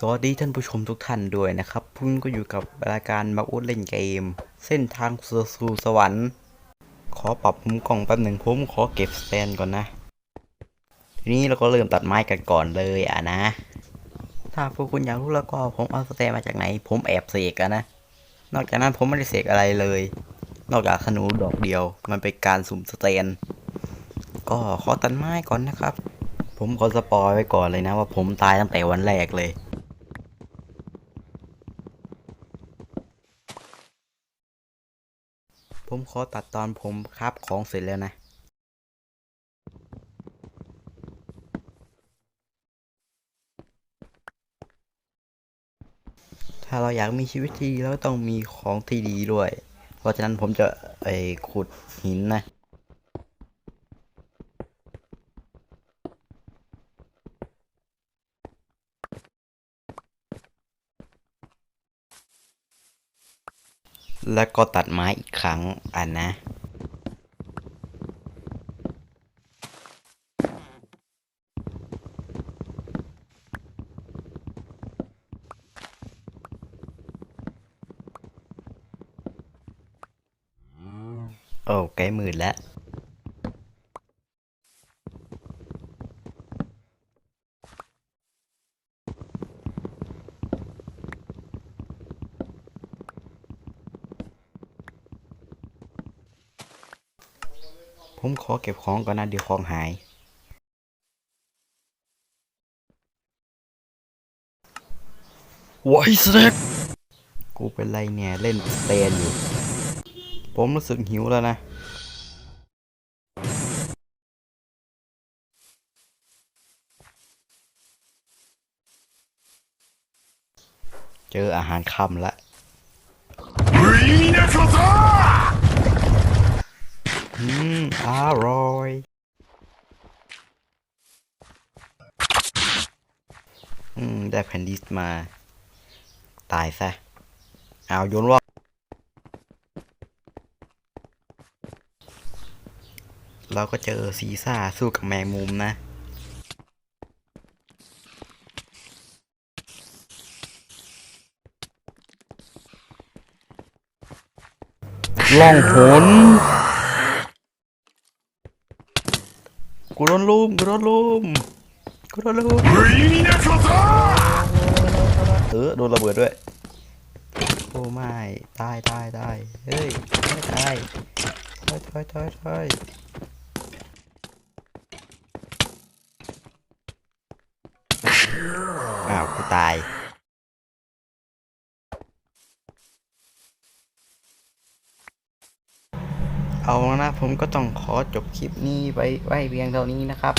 สวัสดีท่านผู้ชมทุกท่านด้วยนะครับพุ่งก็อยู่กับรายการมาอุดเล่นเกม เส้นทางสู่สวรรค์ ขอปรับมุมกล้องแป๊บหนึ่งผมขอเก็บสแตนก่อนนะ ทีนี้เราก็เริ่มตัดไม้กันก่อนเลยอะนะ ถ้าพวกคุณอยากรู้แล้วก็ผมเอาสแตนมาจากไหน ผมแอบเสกอะนะ นอกจากนั้นผมไม่ได้เสกอะไรเลย นอกจากขนูดอกเดียว มันเป็นการสุ่มสแตน ก็ขอตัดไม้ก่อนนะครับ ผมขอสปอยไว้ก่อนเลยนะว่าผมตายตั้งแต่วันแรกเลย ผมขอตัดตอนผมครับของเสร็จแล้วนะถ้าเราอยากมีชีวิตที่ดีเราก็ต้องมีของที่ดีด้วย เพราะฉะนั้นผมจะไอขุดหินนะ แล้วก็ตัดไม้อีกครั้งอะนะโอ้ใกล้หมื่นแล้ว ผมขอเก็บของก่อนนะเดี๋ยวของหาย ไวสเน็กกูเป็นไรเนี่ย เล่นสเตนอยู่ ผมรู้สึกหิวแล้วนะ เจออาหารค่ำละ อืม อร่อย อืม ได้แผ่นดิสมา ตายซะ เอาโยนว่าเราก็เจอซีซ่าสู้กับแมงมุมนะ ล่องหนกูโดนลุมกูโดนลุม โดนลุมเออโดนระเบิดด้วย โอ้ไม่ตายตายตายเฮ้ยไม่ตายถอยถอยถอยถอยอ้าวกูตายเอาละนะผมก็ต้องขอจบคลิปนี้ไปไว้เพียงเท่านี้นะครับ